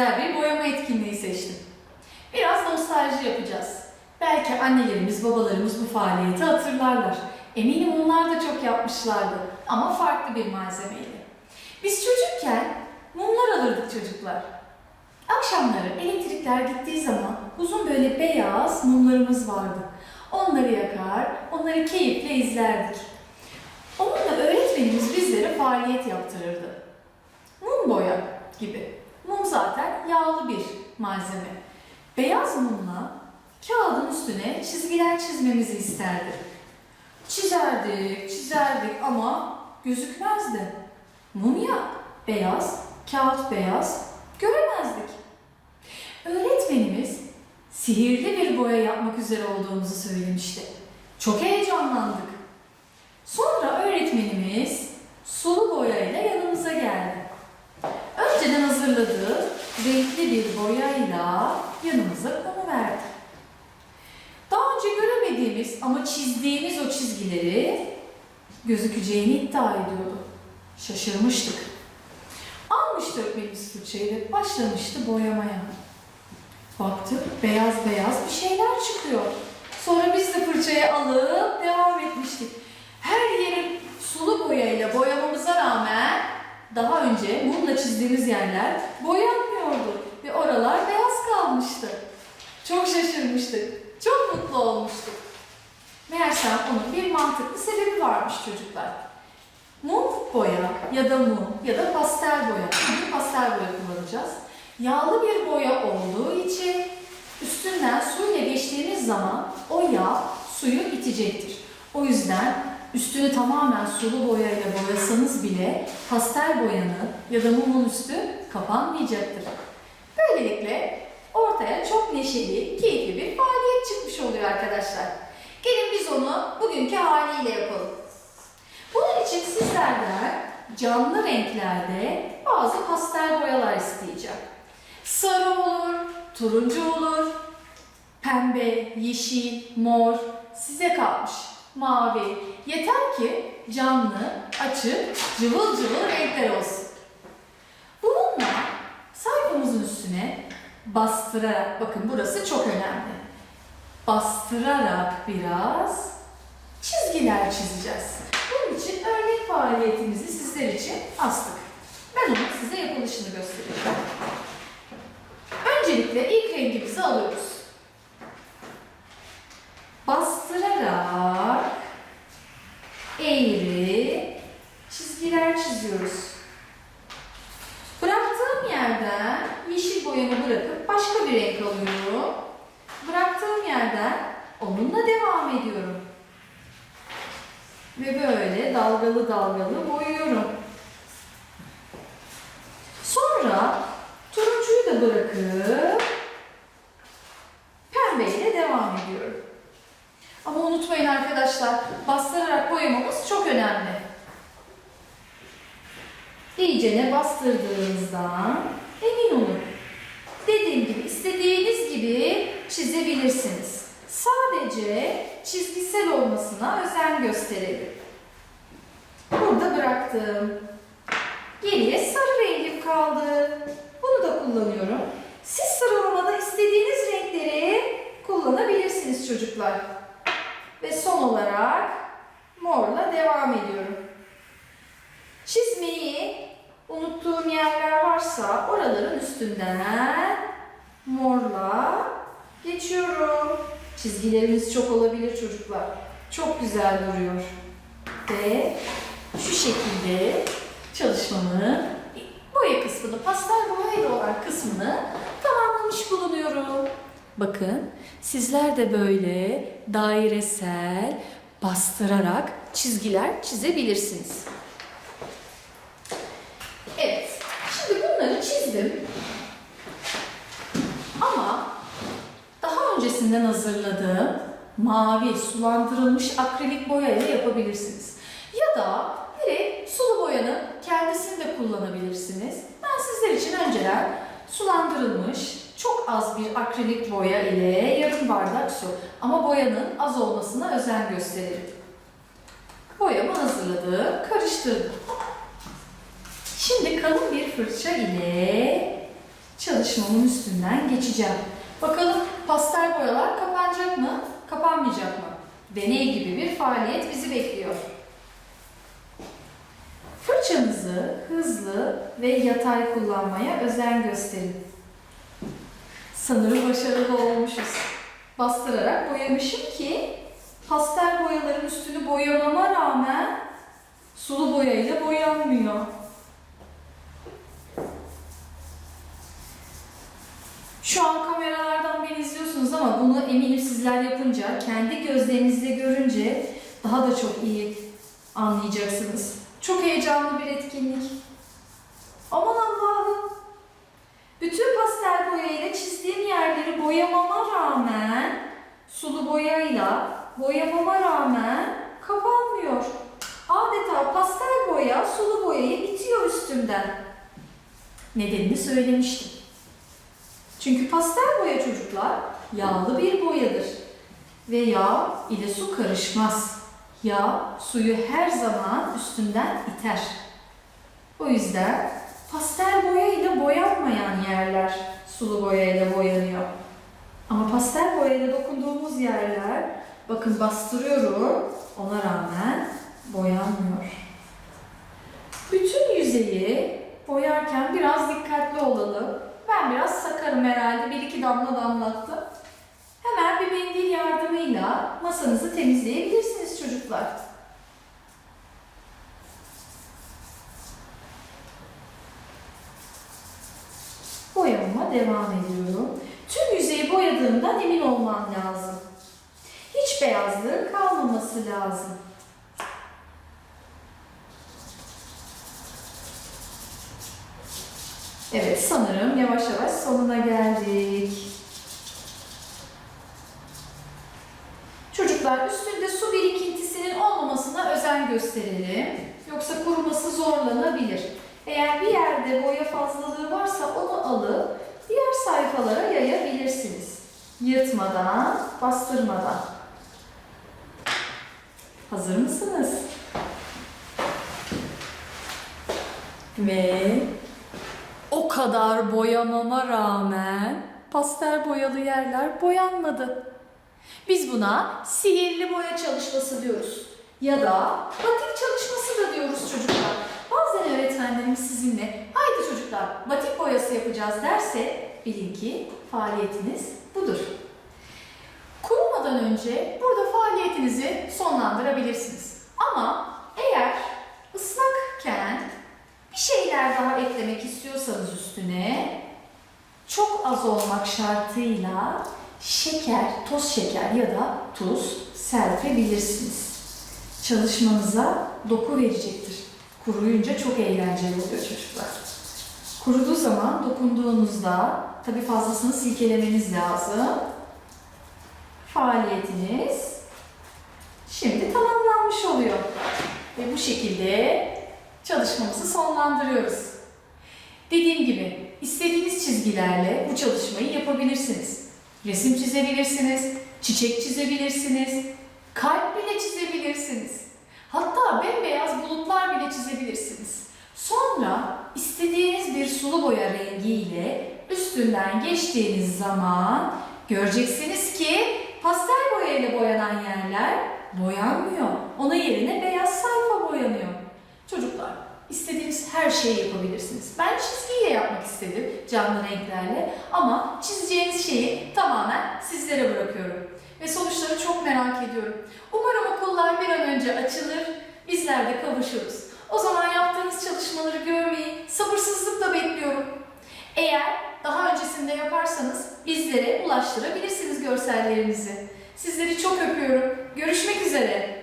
güzel bir boyama etkinliği seçtim. Biraz nostalji yapacağız. Belki annelerimiz, babalarımız bu faaliyeti hatırlarlar. Eminim onlar da çok yapmışlardı ama farklı bir malzemeyle. Biz çocukken mumlar alırdık çocuklar. Akşamları elektrikler gittiği zaman uzun böyle beyaz mumlarımız vardı. Onları yakar, onları keyifle izlerdik. Onunla öğretmenimiz bizlere faaliyet yaptırırdı. Mum boya gibi. Zaten yağlı bir malzeme. Beyaz mumla kağıdın üstüne çizgiler çizmemizi isterdi. Çizerdik, çizerdik ama gözükmezdi. Mum ya, beyaz, kağıt beyaz, göremezdik. Öğretmenimiz sihirli bir boya yapmak üzere olduğumuzu söylemişti. Çok heyecanlandık. Sonra öğretmenimiz sulu boyayla yanımıza geldi. Önceden hazırladığı renkli bir boyayla yanımıza konuverdi. Daha önce göremediğimiz ama çizdiğimiz o çizgileri gözükeceğini iddia ediyordu. Şaşırmıştık. Almıştı öğretmenimiz fırçayı başlamıştı boyamaya. Baktık beyaz beyaz bir şeyler çıkıyor. Sonra biz de fırçayı alıp devam etmiştik. Her yeri sulu boyayla rağmen daha önce mumla çizdiğimiz yerler boyanmıyordu ve oralar beyaz kalmıştı. Çok şaşırmıştık. Çok mutlu olmuştuk. Meğersem onun bir mantıklı sebebi varmış çocuklar. Mum boya ya da mum ya da pastel boya. Bugün pastel boya kullanacağız. Yağlı bir boya olduğu için üstünden suyla geçtiğimiz zaman o yağ suyu itecektir. O yüzden üstünü tamamen sulu boyayla boyasanız bile pastel boyanın ya da mumun üstü kapanmayacaktır. Böylelikle ortaya çok neşeli, keyifli bir faaliyet çıkmış oluyor arkadaşlar. Gelin biz onu bugünkü haliyle yapalım. Bunun için sizlerden canlı renklerde bazı pastel boyalar isteyeceğim. Sarı olur, turuncu olur, pembe, yeşil, mor size kalmış. Mavi. Yeter ki canlı, açık, cıvıl cıvıl renkler olsun. Bununla sayfamızın üstüne bastırarak, bakın burası çok önemli. Bastırarak biraz çizgiler çizeceğiz. Bunun için örnek faaliyetimizi sizler için astık. Ben onu size yapılışını göstereceğim. Öncelikle ilk rengimizi alıyoruz. Bastırarak eğri çizgiler çiziyoruz. Bıraktığım yerden yeşil boyamı bırakıp başka bir renk alıyorum. Bıraktığım yerden onunla devam ediyorum. Ve böyle dalgalı dalgalı boyuyorum. Sonra turuncuyu da bırakıp pembeyle devam ediyorum. Unutmayın arkadaşlar, bastırarak boyamamız çok önemli. İyicene bastırdığınızdan emin olun. Dediğim gibi istediğiniz gibi çizebilirsiniz. Sadece çizgisel olmasına özen gösterelim. Burada bıraktım. Geriye sarı rengim kaldı. Bunu da kullanıyorum. Siz sıralamada istediğiniz renkleri kullanabilirsiniz çocuklar. Ve son olarak morla devam ediyorum. Çizmeyi unuttuğum yerler varsa oraların üstünden morla geçiyorum. Çizgilerimiz çok olabilir çocuklar. Çok güzel duruyor. Ve şu şekilde çalışmamın boya kısmını, pastel boyayla olan kısmını tamamlamış bulunuyorum. Bakın sizler de böyle dairesel bastırarak çizgiler çizebilirsiniz. Evet, şimdi bunları çizdim. Ama daha öncesinden hazırladığım mavi sulandırılmış akrilik boyayla yapabilirsiniz. Ya da direkt sulu boyanın kendisini de kullanabilirsiniz. Ben sizler için önceden sulandırılmış çok az bir akrilik boya ile yarım bardak su ama boyanın az olmasına özen gösterelim. Boyamı hazırladım, karıştırdım. Şimdi kalın bir fırça ile çalışmamın üstünden geçeceğim. Bakalım pastel boyalar kapanacak mı, kapanmayacak mı? Deney gibi bir faaliyet bizi bekliyor. Fırçanızı hızlı ve yatay kullanmaya özen gösterin. Sanırım başarılı olmuşuz. Bastırarak boyamışım ki pastel boyaların üstünü boyamama rağmen sulu boyayla boyanmıyor. Şu an kameralardan beni izliyorsunuz ama bunu eminim sizler yapınca, kendi gözlerinizle görünce daha da çok iyi anlayacaksınız. Çok heyecanlı bir etkinlik. Aman Allah'ım. Bütün pastel boyayla çizdiğim yerleri boyamama rağmen, sulu boyayla boyamama rağmen kapanmıyor. Adeta pastel boya sulu boyayı itiyor üstümden. Nedenini söylemiştim. Çünkü pastel boya çocuklar yağlı bir boyadır. Ve yağ ile su karışmaz. Yağ suyu her zaman üstünden iter. O yüzden pastel boya ile boyanmayan yerler sulu boya ile boyanıyor. Ama pastel boya ile dokunduğumuz yerler bakın bastırıyorum ona rağmen boyanmıyor. Bütün yüzeyi boyarken biraz dikkatli olalım. Ben biraz sakarım herhalde. Bir iki damla damlattım. Hemen bir mendil yardımıyla masanızı temizleyebilirsiniz çocuklar. Boyamama devam ediyorum. Tüm yüzeyi boyadığımdan emin olmam lazım. Hiç beyazlığı kalmaması lazım. Evet sanırım yavaş yavaş sonuna geldik. Çocuklar üstünde su birikintisinin olmamasına özen gösterelim. Yoksa kuruması zorlanabilir. Eğer bir yerde boya fazlalığı varsa onu alıp sayfalara yayabilirsiniz. Yırtmadan, bastırmadan. Hazır mısınız? Ve o kadar boyamama rağmen pastel boyalı yerler boyanmadı. Biz buna sihirli boya çalışması diyoruz. Ya da batik çalışması da diyoruz çocuklar. Bazen öğretmenlerimiz sizinle haydi çocuklar batik boyası yapacağız derse bilin ki faaliyetiniz budur. Kurumadan önce burada faaliyetinizi sonlandırabilirsiniz. Ama eğer ıslakken bir şeyler daha eklemek istiyorsanız üstüne çok az olmak şartıyla şeker, toz şeker ya da tuz serpebilirsiniz. Çalışmanıza doku verecektir. Kuruyunca çok eğlenceli oluyor çocuklar. Kuruduğu zaman dokunduğunuzda tabii fazlasını silkelemeniz lazım. Faaliyetiniz şimdi tamamlanmış oluyor. Ve bu şekilde çalışmamızı sonlandırıyoruz. Dediğim gibi istediğiniz çizgilerle bu çalışmayı yapabilirsiniz. Resim çizebilirsiniz, çiçek çizebilirsiniz, kalp bile çizebilirsiniz. Hatta bembeyaz bulutlar bile çizebilirsiniz. Sonra istediğiniz bir sulu boya rengiyle üstünden geçtiğiniz zaman göreceksiniz ki pastel boya ile boyanan yerler boyanmıyor. Ona yerine beyaz sayfa boyanıyor. Çocuklar, istediğiniz her şeyi yapabilirsiniz. Ben çizgiyle yapmak istedim, canlı renklerle. Ama çizeceğiniz şeyi tamamen sizlere bırakıyorum. Ve sonuçları çok merak ediyorum. Umarım okullar bir an önce açılır, bizler de kavuşuruz. O zaman yaptığınız çalışmaları görmeyi sabırsızlıkla bekliyorum. Eğer daha öncesinde yaparsanız bizlere ulaştırabilirsiniz görsellerinizi. Sizleri çok öpüyorum. Görüşmek üzere.